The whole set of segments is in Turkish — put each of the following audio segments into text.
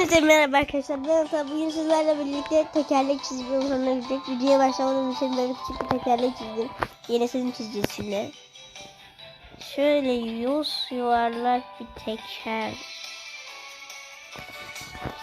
Hepinize merhaba arkadaşlar. Ben Ata. Bugün sizlerle birlikte tekerlek çizimi uygulamak gidecek. Videoya başlamadan için böyle küçük bir tekerlek çizdim. Yine çizeceğiz şimdi. Şöyle yüz yuvarlak bir teker.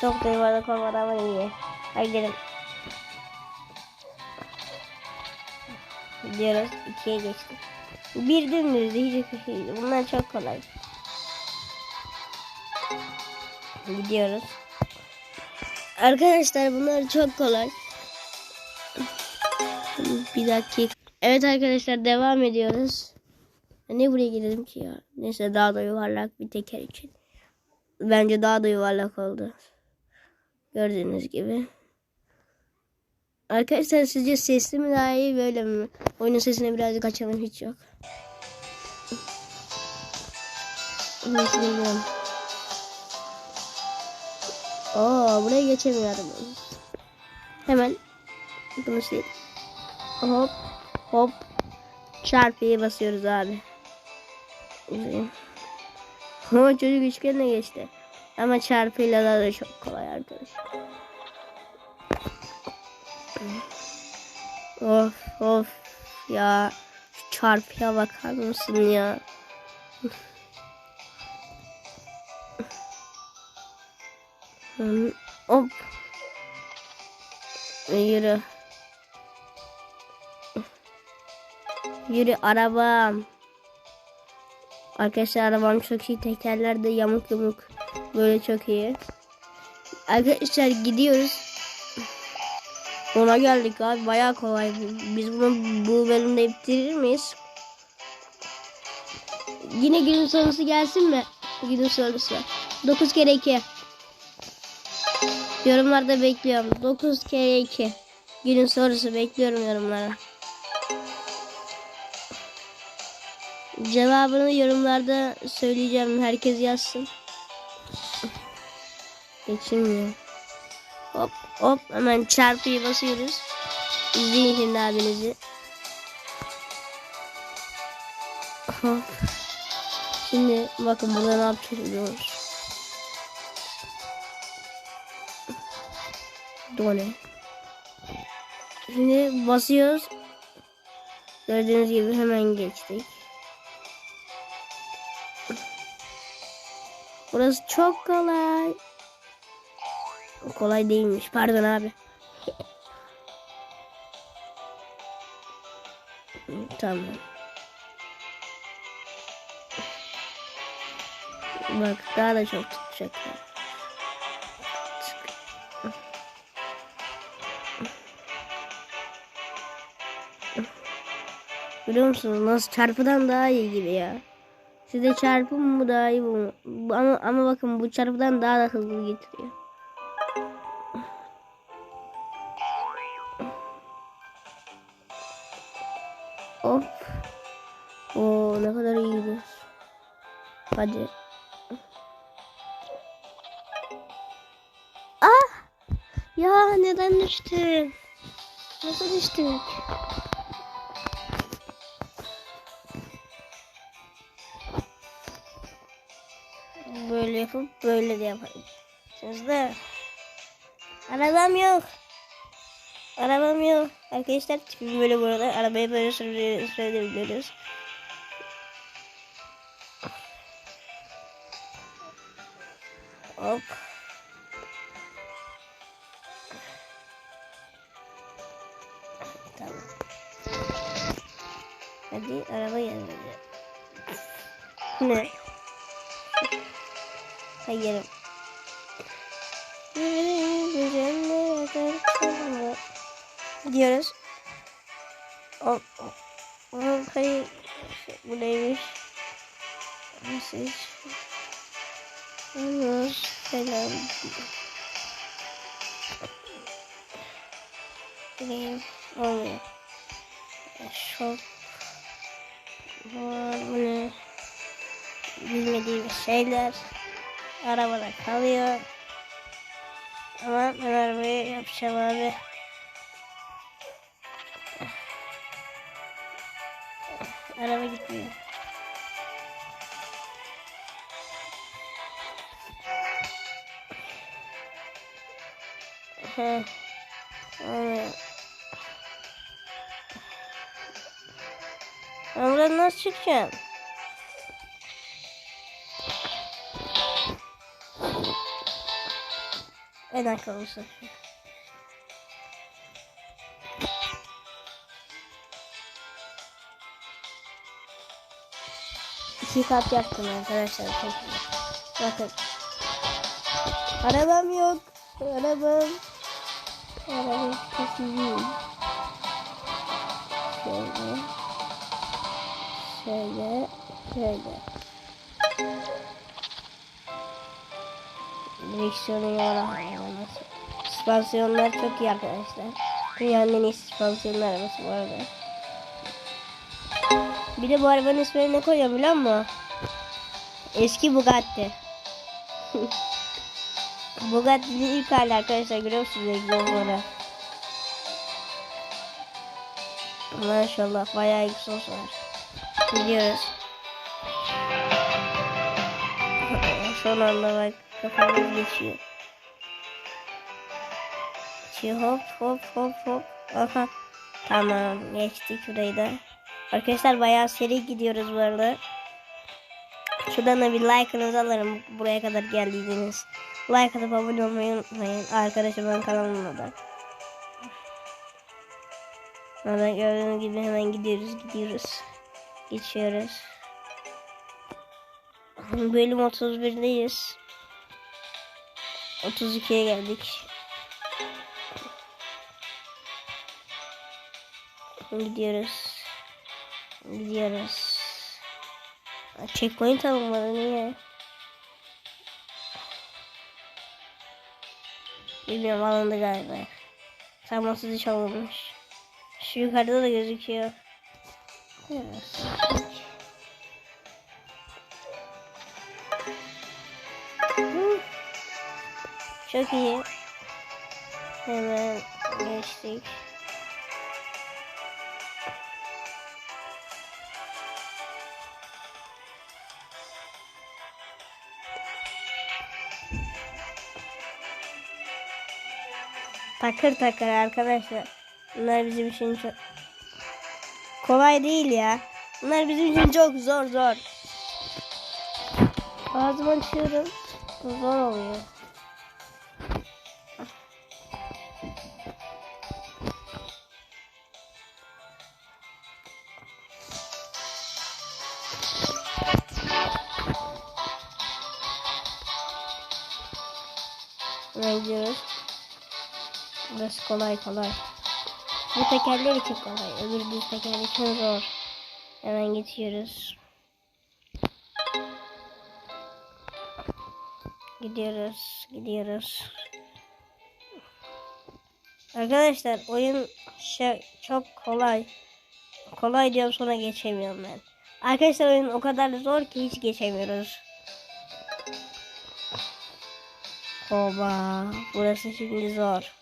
Çok da yuvarlak olmadı ama iyi. Hadi gidelim. Gidiyoruz. ikiye geçtik. Bir dümdüzdü. Hiç kötüydü. Bunlar çok kolay. Gidiyoruz. Arkadaşlar bunlar çok kolay. Bir dakika. Evet arkadaşlar devam ediyoruz. Ne buraya gidelim ki ya? Neyse daha da yuvarlak bir teker için. Bence daha da yuvarlak oldu. Gördüğünüz gibi. Arkadaşlar sizce sesli mi daha iyi böyle mi? Oyunun sesine birazcık açalım hiç yok. Bilmiyorum. Oo buraya geçemiyorum. Hemen bunu sil. Hop hop çarpıya basıyoruz abi. Ama çocuk üçgenle geçti. Ama çarpıyla da çok kolay arkadaşlar. Of of ya şu çarpıya bakar mısın ya? Hop. Yürü. Yürü arabam. Arkadaşlar arabam çok iyi. Tekerler de yamuk yamuk. Böyle çok iyi. Arkadaşlar gidiyoruz. Ona geldik abi. Bayağı kolay. Biz bunu bu bölümde bitirir miyiz? Yine günün sorusu gelsin mi? Günün sorusu. 9 kere 2. Yorumlarda bekliyorum. 9 kere 2. Günün sorusu bekliyorum yorumlara. Cevabını yorumlarda söyleyeceğim. Herkes yazsın. Geçilmiyor. Hop hop hemen çarpıyı basıyoruz. İzleyin şimdi abinizi. Hop. Şimdi bakın burada ne yapacağız Dole. Şimdi basıyoruz. Gördüğünüz gibi hemen geçtik. Burası çok kolay. Kolay değilmiş. Pardon abi. tamam. Bak daha da çok tutacak. Biliyor musunuz nasıl çarpıdan daha iyi gibi ya. Size çarpı mı daha iyi bu mu? Ama, ama bakın bu çarpıdan daha da hızlı getiriyor. Hop. Oo ne kadar iyi gidiyoruz. Hadi. Ah! Ya neden düştüm? Nasıl düştük? Yapıp böyle de yaparım. Sözde. Arabam yok. Arabam yok. Arkadaşlar tipim böyle bu arada. Arabayı böyle süre- sürebiliyoruz. Hop. Tamam. Hadi araba yanıyor. Ne? Hayır. Gidiyoruz. Hop. Hop, Hayır. Bu neymiş? Olur. Selam. Gireyim. Olmuyor. Şok. Bu ne? Bilmediğim şeyler arabada kalıyor. Ama ben arabayı yapacağım abi. Araba gitmiyor. Ben buradan nasıl çıkacağım? En akıllısı. İki kat yaptım arkadaşlar. Bakın. Arabam yok. Arabam. Arabam iyi. Şöyle. Şöyle. Şöyle. Direksiyonu yola Spansiyonlar çok iyi arkadaşlar. Dünyanın en iyi spansiyonlu arabası bu arada. Bir de bu arabanın ismini ne koyuyorum biliyor musun? Eski Bugatti. Bugatti'nin ilk hali arkadaşlar görüyor musunuz egzozları? Maşallah bayağı egzoz var. Gidiyoruz. Son anda bak kafamız geçiyor. Geçiyor hop hop hop hop. Aha. Tamam geçtik şurayı da. Arkadaşlar bayağı seri gidiyoruz bu arada. Şuradan da bir like'ınızı alırım buraya kadar geldiyseniz. Like atıp abone olmayı unutmayın. Arkadaşımın kanalına da. Orada gördüğünüz gibi hemen gidiyoruz gidiyoruz. Geçiyoruz. Bölüm 31'deyiz. 32'ye geldik. Gidiyoruz. Gidiyoruz. Checkpoint alınmadı niye? Bilmiyorum alındı galiba. Travmasız hiç alınmış. Şu yukarıda da gözüküyor. Evet. Çok iyi. Hemen geçtik. Takır takır arkadaşlar. Bunlar bizim için çok kolay değil ya. Bunlar bizim için çok zor zor. Ağzımı açıyorum. Zor oluyor. Ne gidiyoruz? Burası kolay kolay. Bu tekerler için kolay. Öbür düz tekerler için zor. Hemen geçiyoruz. Gidiyoruz. Gidiyoruz. Arkadaşlar oyun şey, çok kolay. Kolay diyorum sonra geçemiyorum ben. Arkadaşlar oyun o kadar zor ki hiç geçemiyoruz. Oba. Burası şimdi zor.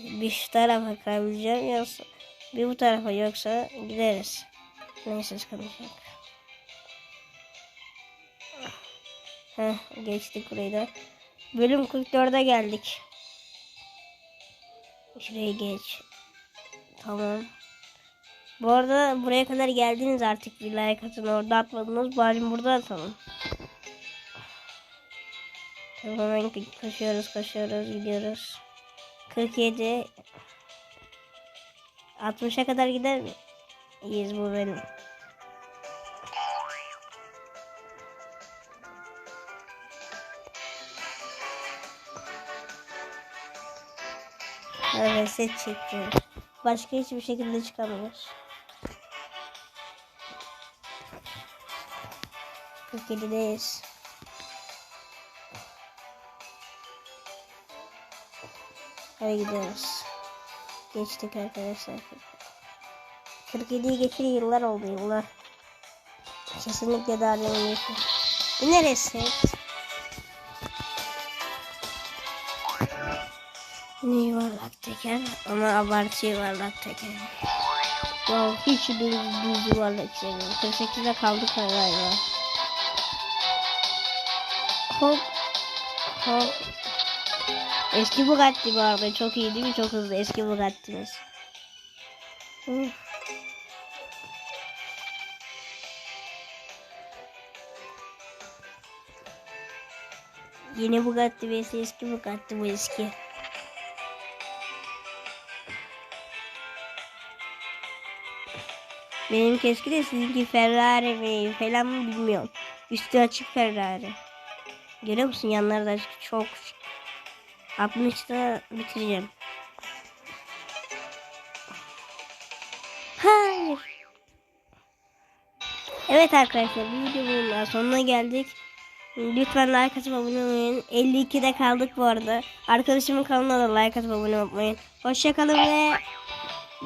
Bir şu tarafa kayabileceğim yoksa bir bu tarafa yoksa gideriz. Neyse sıkıntı yok. Heh, geçtik burayı da. Bölüm 44'e geldik. Şuraya geç. Tamam. Bu arada buraya kadar geldiniz artık bir like atın. Orada atmadınız. Bari burada atalım. Hemen koşuyoruz koşuyoruz gidiyoruz. 47 60'a kadar gider mi? İyiyiz bu benim. Evet set çekti. Başka hiçbir şekilde çıkamıyoruz. 47'deyiz. Hadi gidiyoruz. Geçtik arkadaşlar. 47'yi geçir yıllar oldu yıllar. Kesinlikle daha deneyimlisin. Bu neresi? Ne yuvarlak teker ama abartı yuvarlak teker. Ya hiç düz, düz yuvarlak istemiyorum. 48'de kaldık galiba. Hop. Hop. Eski Bugatti bu arada çok iyi değil mi? Çok hızlı eski Bugatti'miz. Yeni Bugatti vs eski Bugatti bu eski. Benimki eski de sizinki Ferrari mi falan mı bilmiyorum. Üstü açık Ferrari. Görüyor musun yanları da açık çok şık. 60'da bitireceğim. Hayır. Evet arkadaşlar daha sonuna geldik. Lütfen like atıp abone olmayın. 52'de kaldık bu arada. Arkadaşımın kanalına da like atıp abone olmayın. Hoşçakalın ve